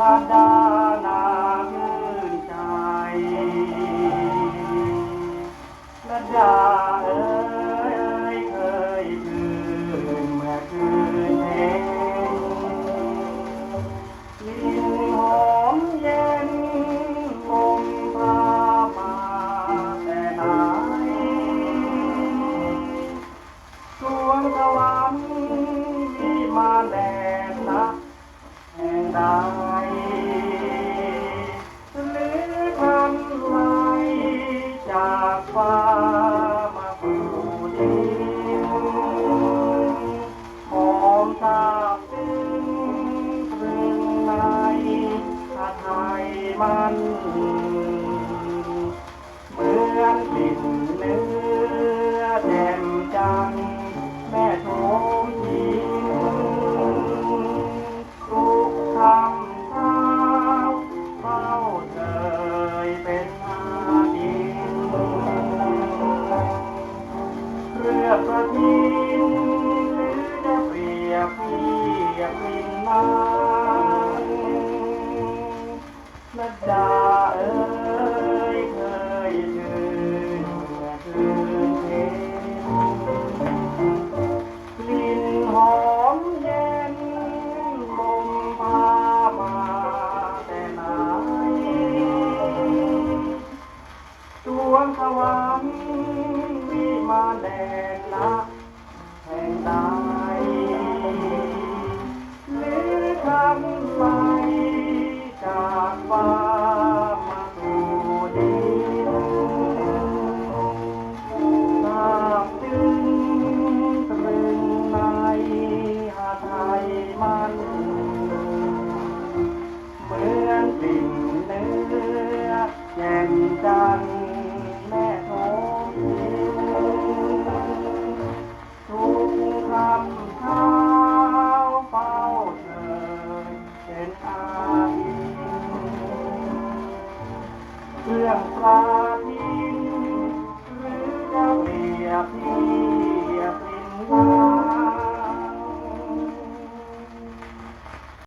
กลิ่นละดานาชื่นใจละดาเอ้ยเคยชื่นเมื่อคืนเห็นกลิ่นหอมเย็นลมพามาแต่ไหนสวงสวรรค์มีมาแดน มันเหมือนกลิ่นเนื้อแจ่มจันแม่โชมยินทุกคำเช้าเฝ้าเธยเป็นอาดินเรือประทินหรือจะเปรียบเทียบพินนั้น ลิ่นเนื้อแจ่มจันแม่โทยินทุกคำเช้าเฝ้าเธอเป็นอาทิตเรื่องปลาทินหรือจะเปรียบเที